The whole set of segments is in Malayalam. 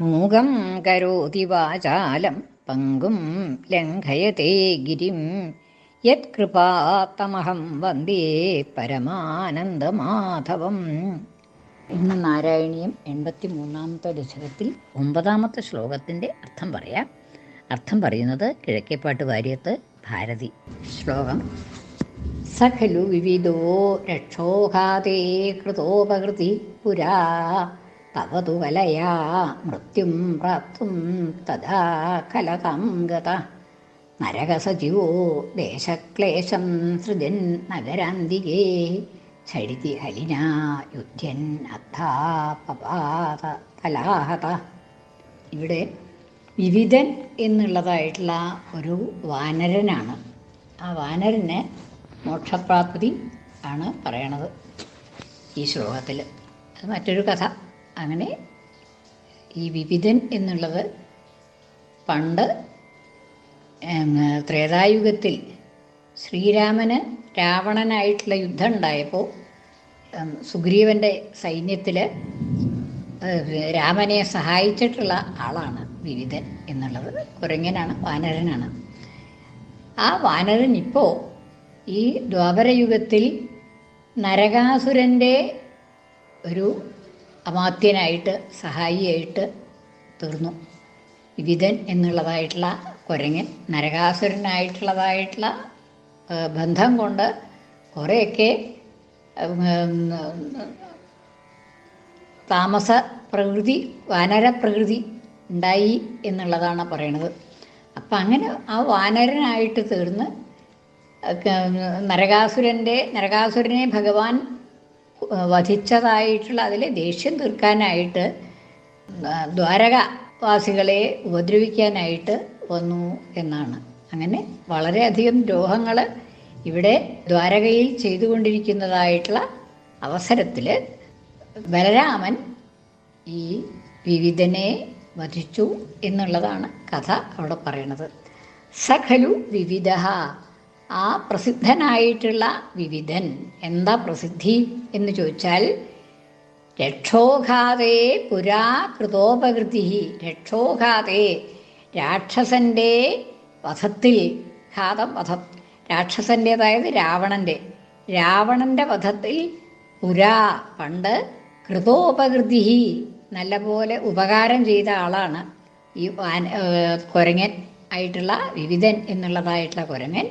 മൂകം കരോതി വാചാലം പങ്കും ലംഘയത്തെ ഗിരിം. യത്കൃപാത്തമഹം വന്ദേ പരമാനന്ദമാധവം. ഇന്ന് നാരായണീയം എൺപത്തി മൂന്നാമത്തെ ദശകത്തിൽ ഒമ്പതാമത്തെ ശ്ലോകത്തിന്റെ അർത്ഥം പറയാം. അർത്ഥം പറയുന്നത് കിഴക്കേപ്പാട്ട് വാര്യത്ത് ഭാരതി. ശ്ലോകം സഖലു വിവിധോ രക്ഷോഘാതേ കൃതോപകൃതി പുരാ. തവ തു വലയാ മൃത്യും പ്രാപ്തും തഥാ കലകം ഗത നരകസജീവോ ദേശക്ലേശം സൃജൻ നഗരാന്തികേ. ചരിതി ഹലിന യുദ്ധ്യൻ അദ്ധാ പപാത തലാഹത ഇവിടെ വിവിധൻ എന്നുള്ളതായിട്ടുള്ള ഒരു വാനരനാണ്. ആ വാനരന് മോക്ഷപ്രാപ്തി ആണ് പറയണത് ഈ ശ്ലോകത്തിൽ അത് മറ്റൊരു കഥ. അങ്ങനെ ഈ വിവിധൻ എന്നുള്ളത് പണ്ട് ത്രേതായുഗത്തിൽ ശ്രീരാമന് രാവണനായിട്ടുള്ള യുദ്ധം ഉണ്ടായപ്പോൾ സുഗ്രീവന്റെ സൈന്യത്തിൽ രാമനെ സഹായിച്ചിട്ടുള്ള ആളാണ് വിവിധൻ എന്നുള്ളത്. കുരങ്ങനാണ് വാനരനാണ്. ആ വാനരൻ ഇപ്പോൾ ഈ ദ്വാപരയുഗത്തിൽ നരകാസുരന്റെ ഒരു അമാത്യനായിട്ട് സഹായിയായിട്ട് തീർന്നു. വിവിധൻ എന്നുള്ളതായിട്ടുള്ള കുരങ്ങൻ നരകാസുരനായിട്ടുള്ളതായിട്ടുള്ള ബന്ധം കൊണ്ട് കുറേയൊക്കെ താമസ പ്രകൃതി വാനര പ്രകൃതി ഉണ്ടായി എന്നുള്ളതാണ് പറയണത്. അപ്പം അങ്ങനെ ആ വാനരനായിട്ട് തീർന്ന് നരകാസുരന്റെ നരകാസുരനെ ഭഗവാൻ വധിച്ചതായിട്ടുള്ള അതിലെ ദേഷ്യം തീർക്കാനായിട്ട് ദ്വാരകവാസികളെ ഉപദ്രവിക്കാനായിട്ട് വന്നു എന്നാണ്. അങ്ങനെ വളരെയധികം ദ്രോഹങ്ങൾ ഇവിടെ ദ്വാരകയിൽ ചെയ്തുകൊണ്ടിരിക്കുന്നതായിട്ടുള്ള അവസരത്തിൽ ബലരാമൻ ഈ വിവിധനെ വധിച്ചു എന്നുള്ളതാണ് കഥ അവിടെ പറയണത്. സഖലു വിവിധ ആ പ്രസിദ്ധനായിട്ടുള്ള വിവിധൻ എന്താ പ്രസിദ്ധി എന്ന് ചോദിച്ചാൽ രക്ഷോഘാതേ പുരാ കൃതോപകൃതി രക്ഷോഘാതേ രാക്ഷസന്റെ വധത്തിൽ ഘാതം വധം രാക്ഷസന്റേതായത് രാവണന്റെ രാവണന്റെ വധത്തിൽ പുരാ പണ്ട് കൃതോപകൃതി നല്ലപോലെ ഉപകാരം ചെയ്ത ആളാണ് ഈ കുരങ്ങൻ ആയിട്ടുള്ള വിവിധൻ എന്നുള്ളതായിട്ടുള്ള കുരങ്ങൻ.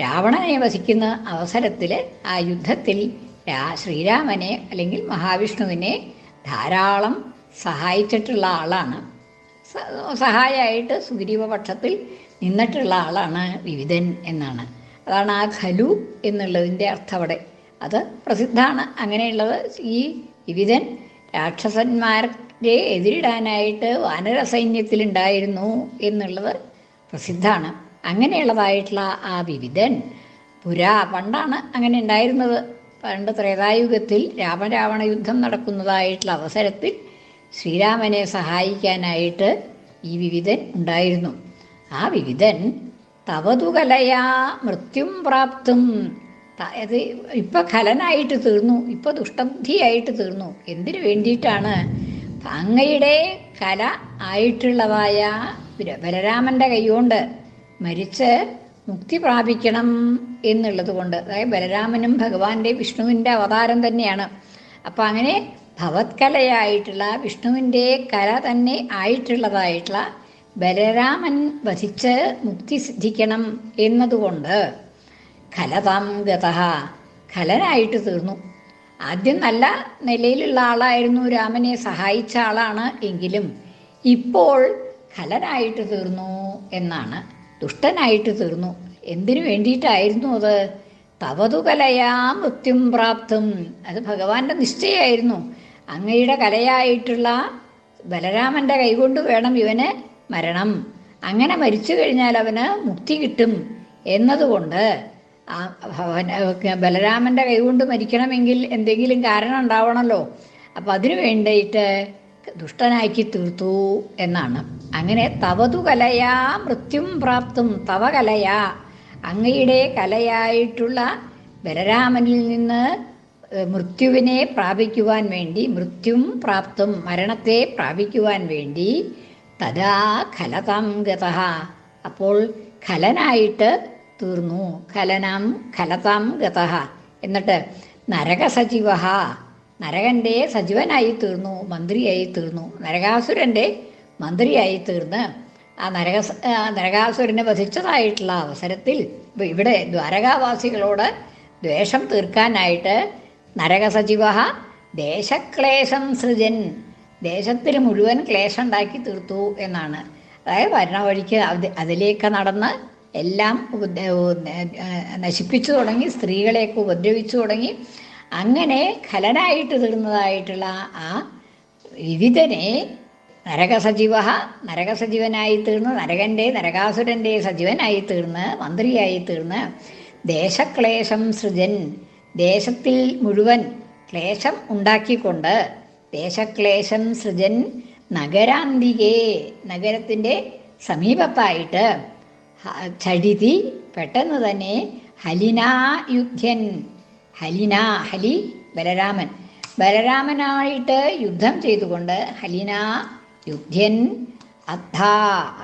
രാവണനെ വസിക്കുന്ന അവസരത്തിൽ ആ യുദ്ധത്തിൽ ശ്രീരാമനെ അല്ലെങ്കിൽ മഹാവിഷ്ണുവിനെ ധാരാളം സഹായിച്ചിട്ടുള്ള ആളാണ്. സഹായമായിട്ട് സുഗ്രീവ പക്ഷത്തിൽ നിന്നിട്ടുള്ള ആളാണ് വിവിധൻ എന്നാണ്. അതാണ് ആ ഖലു എന്നുള്ളതിന്റെ അർത്ഥം അവിടെ. അത് പ്രസിദ്ധമാണ്. അങ്ങനെയുള്ളത് ഈ വിവിധൻ രാക്ഷസന്മാരെ എതിരിടാനായിട്ട് വാനര സൈന്യത്തിലുണ്ടായിരുന്നു എന്നുള്ളത് പ്രസിദ്ധമാണ്. അങ്ങനെയുള്ളതായിട്ടുള്ള ആ വിവിധൻ പുരാ പണ്ടാണ് അങ്ങനെ ഉണ്ടായിരുന്നത്. പണ്ട് ത്രേതായുഗത്തിൽ രാമരാവണ യുദ്ധം നടക്കുന്നതായിട്ടുള്ള അവസരത്തിൽ ശ്രീരാമനെ സഹായിക്കാനായിട്ട് ഈ വിവിധൻ ഉണ്ടായിരുന്നു. ആ വിവിധൻ തവതുകലയാ മൃത്യും പ്രാപ്തും. അത് ഇപ്പൊ ഖലനായിട്ട് തീർന്നു ഇപ്പൊ ദുഷ്ടബുദ്ധിയായിട്ട് തീർന്നു. എന്തിനു വേണ്ടിയിട്ടാണ്? അങ്ങയുടെ കല ആയിട്ടുള്ളതായ ബലരാമന്റെ കൈകൊണ്ട് മരിച്ച് മുക്തി പ്രാപിക്കണം എന്നുള്ളത് കൊണ്ട് അതായത് ബലരാമനും ഭഗവാന്റെ വിഷ്ണുവിന്റെ അവതാരം തന്നെയാണ്. അപ്പം അങ്ങനെ ഭവത്കലയായിട്ടുള്ള വിഷ്ണുവിന്റെ കല തന്നെ ആയിട്ടുള്ളതായിട്ടുള്ള ബലരാമൻ വധിച്ച് മുക്തി സിദ്ധിക്കണം എന്നതുകൊണ്ട് കലതാം ഗത കലനായിട്ട് തീർന്നു. ആദ്യം നല്ല നിലയിലുള്ള ആളായിരുന്നു രാമനെ സഹായിച്ച ആളാണ് എങ്കിലും ഇപ്പോൾ കലനായിട്ട് തീർന്നു എന്നാണ് ദുഷ്ടനായിട്ട് തീർന്നു. എന്തിനു വേണ്ടിയിട്ടായിരുന്നു അത്? തവതു കലയാ മൃത്യും പ്രാപ്തും. അത് ഭഗവാന്റെ നിശ്ചയമായിരുന്നു അങ്ങയുടെ കലയായിട്ടുള്ള ബലരാമന്റെ കൈകൊണ്ട് വേണം ഇവന് മരണം. അങ്ങനെ മരിച്ചു കഴിഞ്ഞാൽ അവന് മുക്തി കിട്ടും എന്നതുകൊണ്ട് ബലരാമന്റെ കൈകൊണ്ട് മരിക്കണമെങ്കിൽ എന്തെങ്കിലും കാരണം ഉണ്ടാവണമല്ലോ അപ്പം അതിനു വേണ്ടിയിട്ട് ദുഷ്ടനാക്കി തീർത്തു എന്നാണ്. അങ്ങനെ തവതു കലയാ മൃത്യും പ്രാപ്തും തവ കലയാ അങ്ങയുടെ കലയായിട്ടുള്ള ബലരാമനിൽ നിന്ന് മൃത്യുവിനെ പ്രാപിക്കുവാൻ വേണ്ടി മൃത്യും പ്രാപ്തും മരണത്തെ പ്രാപിക്കുവാൻ വേണ്ടി തഥാ ഖലതം ഗത അപ്പോൾ ഖലനായിട്ട് തീർന്നു. ഖലനം ഖലതാം ഗത എന്നിട്ട് നരകസജീവ നരകന്റെ സജീവനായി തീർന്നു മന്ത്രിയായി തീർന്നു. നരകാസുരന്റെ മന്ത്രിയായി തീർന്ന് ആ നരക നരകാസുരനെ വധിച്ചതായിട്ടുള്ള അവസരത്തിൽ ഇവിടെ ദ്വാരകാവാസികളോട് ദ്വേഷം തീർക്കാനായിട്ട് നരകസജീവ ദേശക്ലേശം സൃജൻ. ദേശത്തിൽ മുഴുവൻ ക്ലേശം ഉണ്ടാക്കി തീർത്തു എന്നാണ്. അതായത് വരണ വഴിക്ക് അതിലേക്ക് നടന്ന് എല്ലാം നശിപ്പിച്ചു തുടങ്ങി സ്ത്രീകളെയൊക്കെ ഉപദ്രവിച്ചു തുടങ്ങി. അങ്ങനെ ഖലനായിട്ട് തീർന്നതായിട്ടുള്ള ആ വിവിധനെ നരകസജീവ നരകസജീവനായി തീർന്ന് നരകന്റെ നരകാസുരന്റെ സജീവനായി തീർന്ന് മന്ത്രിയായി തീർന്ന് ദേശക്ലേശം സൃജൻ ദേശത്തിൽ മുഴുവൻ ക്ലേശം ഉണ്ടാക്കിക്കൊണ്ട് ദേശക്ലേശം സൃജൻ നഗരാന്തികേ നഗരത്തിന്റെ സമീപത്തായിട്ട് ചടിതി പെട്ടെന്ന് തന്നെ ഹലിനായുധ്യൻ ഹലിന ഹലി ബലരാമൻ. ബലരാമനായിട്ട് യുദ്ധം ചെയ്തുകൊണ്ട് ഹലിന യുധ്യൻ അദ്ധ.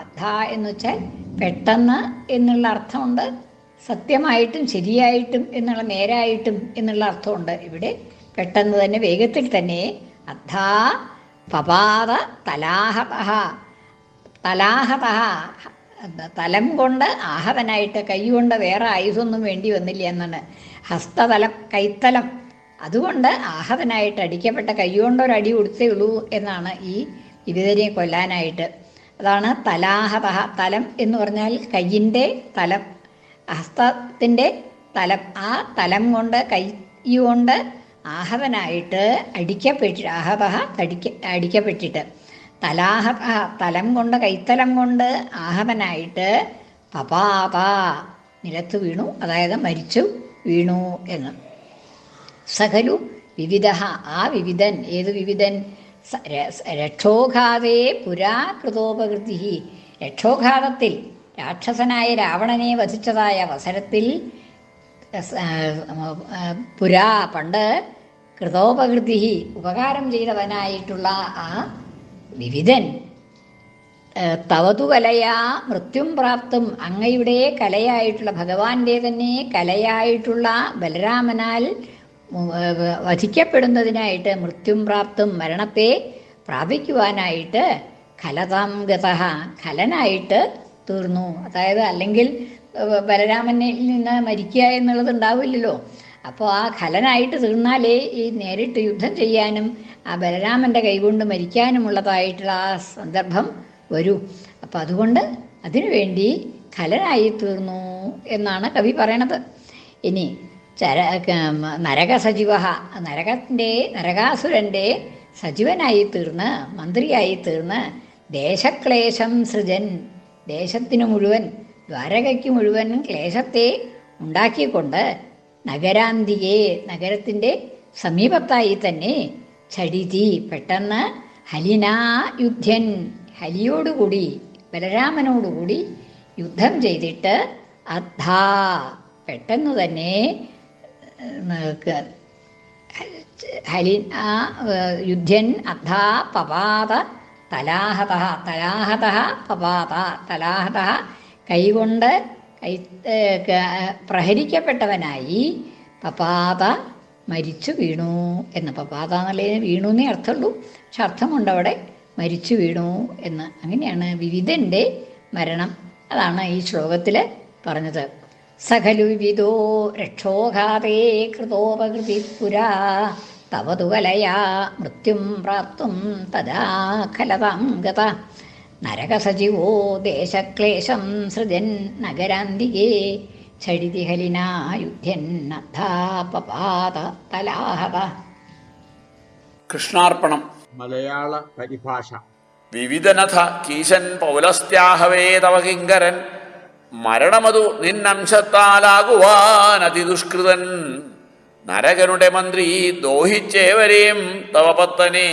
അദ്ധ എന്ന് വെച്ചാൽ പെട്ടെന്ന് എന്നുള്ള അർത്ഥമുണ്ട് സത്യമായിട്ടും ശരിയായിട്ടും എന്നുള്ള നേരായിട്ടും എന്നുള്ള അർത്ഥമുണ്ട്. ഇവിടെ പെട്ടെന്ന് തന്നെ വേഗത്തിൽ തന്നെ അദ്ധ പപാത തലാഹത തലാഹത തലം കൊണ്ട് ആഹതനായിട്ട് കൈ കൊണ്ട് വേറെ ആയുധമൊന്നും വേണ്ടി വന്നില്ല എന്നാണ്. ഹസ്തതലം കൈത്തലം അതുകൊണ്ട് ആഹതനായിട്ട് അടിക്കപ്പെട്ട കൈ കൊണ്ട് ഒരു അടി കൊടുത്തേ ഉള്ളൂ എന്നാണ് ഈ വിവിധരെ കൊല്ലാനായിട്ട്. അതാണ് തലാഹത തലം എന്ന് പറഞ്ഞാൽ കയ്യിന്റെ തലം. ഹസ്തത്തിന്റെ തലം. ആ തലം കൊണ്ട് കൈ കൊണ്ട് ആഹതനായിട്ട് അടിക്കപ്പെട്ടി ആഹവഹ തടിക്ക അടിക്കപ്പെട്ടിട്ട്. തലാഹ തലം കൊണ്ട് കൈത്തലം കൊണ്ട് ആഹവനായിട്ട് പപാപ നിലത്ത് വീണു. അതായത് മരിച്ചു വീണു എന്ന്. സകലു വിവിധ ആ വിവിധൻ ഏത് വിവിധൻ? രക്ഷോഘാതേ പുരാ കൃതോപകൃതി രക്ഷോഘാതത്തിൽ രാക്ഷസനായ രാവണനെ വധിച്ചതായ അവസരത്തിൽ പുരാ പണ്ട് കൃതോപകൃതി ഉപകാരം ചെയ്തവനായിട്ടുള്ള ആ വിവിധൻ തവതു കലയാ മൃത്യും പ്രാപ്തും അങ്ങയുടെ കലയായിട്ടുള്ള ഭഗവാന്റെ തന്നെ കലയായിട്ടുള്ള ബലരാമനാൽ വധിക്കപ്പെടുന്നതിനായിട്ട് മൃത്യും പ്രാപ്തും മരണത്തെ പ്രാപിക്കുവാനായിട്ട് ഖലതാം ഗത ഖലനായിട്ട് തീർന്നു. അതായത് അല്ലെങ്കിൽ ബലരാമനിൽ നിന്ന് മരിക്കുക എന്നുള്ളത് ഉണ്ടാവില്ലല്ലോ. അപ്പോൾ ആ ഖലനായിട്ട് തീർന്നാലേ ഈ നേരിട്ട് യുദ്ധം ചെയ്യാനും ആ ബലരാമന്റെ കൈകൊണ്ട് മരിക്കാനുമുള്ളതായിട്ടുള്ള ആ സന്ദർഭം വരൂ. അപ്പം അതുകൊണ്ട് അതിനുവേണ്ടി ഖലനായി തീർന്നു എന്നാണ് കവി പറയണത്. ഇനി ചര നരക നരകസജീവ നരകത്തിന്റെ നരകാസുരന്റെ സജീവനായി തീർന്ന് മന്ത്രിയായി തീർന്ന് ദേശക്ലേശം സൃജൻ. ദേശത്തിനു മുഴുവൻ ദ്വാരകയ്ക്ക് മുഴുവൻ ക്ലേശത്തെ ഉണ്ടാക്കിക്കൊണ്ട് നഗരാന്തിയെ നഗരത്തിന്റെ സമീപത്തായി തന്നെ ചടിതി പെട്ടെന്ന് ഹലിനാ യുദ്ധൻ ഹലിയോടുകൂടി ബലരാമനോടുകൂടി യുദ്ധം ചെയ്തിട്ട് അദ്ധാ പെട്ടെന്ന് തന്നെ ഹലി ആ യുദ്ധ്യൻ അദ്ധാ പപാത തലാഹത തലാഹത പപാത തലാഹത കൈകൊണ്ട് കൈ പ്രഹരിക്കപ്പെട്ടവനായി പപാത മരിച്ചു വീണു. എന്ന് പപാത എന്നുള്ളതിന് വീണു എന്നേ അർത്ഥമുള്ളൂ. പക്ഷെ അർത്ഥമുണ്ട് അവിടെ മരിച്ചു വീണു എന്ന്. അങ്ങനെയാണ് വിവിധന്റെ മരണം. അതാണ് ഈ ശ്ലോകത്തിൽ പറഞ്ഞത്. സഖലു വിദോ രക്ഷോഘാതേ കൃതോപകൃതി പുരാ തവ കലയാ മൃത്യും പ്രാപ്തും തദാ ഖലതാം ഗത നരകസജീവോ ദേശക്ലേശം സൃജൻ നഗരാന്തികേ. ചടിതി ഹലിനാ യുധ്യൻ പപാത തലാഹത കൃഷ്ണാർപ്പണം. മലയാള പരിഭാഷ. വിവിധനഥ കീശൻ പൗലസ്ത്യാഹവേ തവ കിങ്കരൻ മരണമതു നിന്നംശത്താലാകുവാൻ അതിദുഷ്കൃതൻ. നരകനുടെ മന്ത്രി ദോഹിച്ചേവരെയും തവപത്തനെ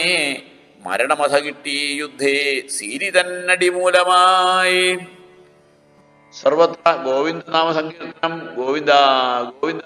മരണമഥ കിട്ടി യുദ്ധേ സീരിതന്നടി മൂലമായി സർവത്ര ഗോവിന്ദനാമ സങ്കീർത്തനം ഗോവിന്ദ ഗോവിന്ദ.